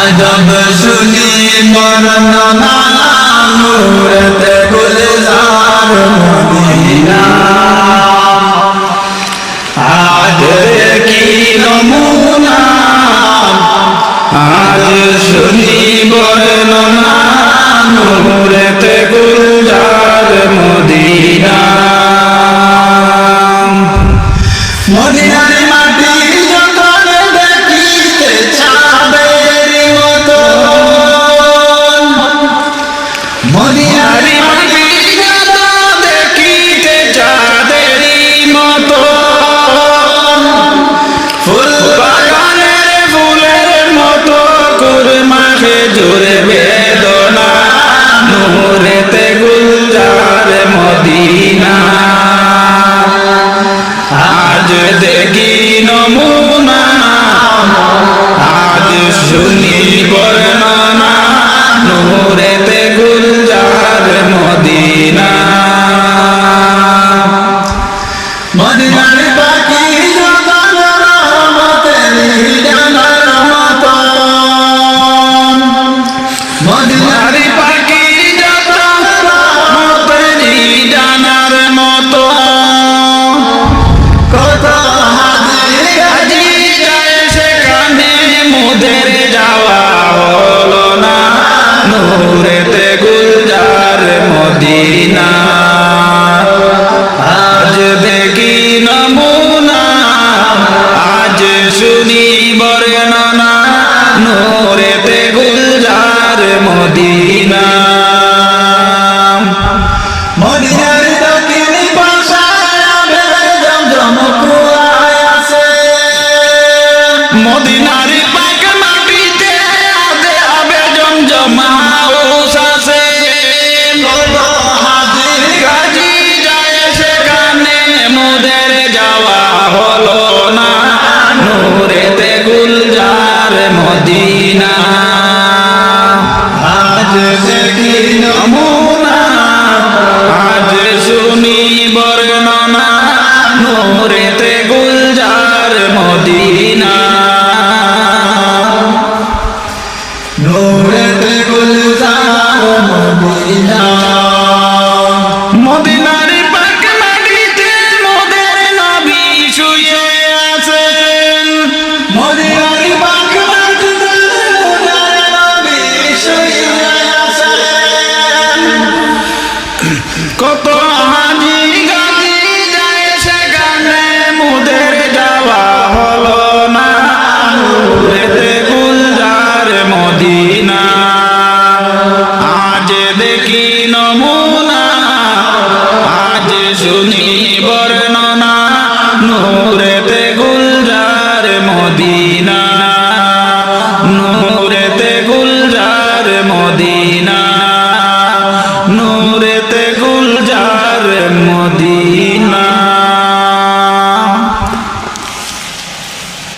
আজব শুনি বর্ণনা নূরত গুলজার মদিনা আদর কি নমুনা আজ শুনি বর্ণনা নূরত গুলজার মদিনা মদিনা শুকুর মাহে জোরে বেদনা নূরেতে গুলজার মদিনা। আজ দেখি নমুনা আজ শুনি বর্ণনা নূরে নূরে বেগুলজার মদিনা। মদিনার দক্ষিণ পাশে জমজম কুয়া আছে। মদিনার না। আজ দেখি নমো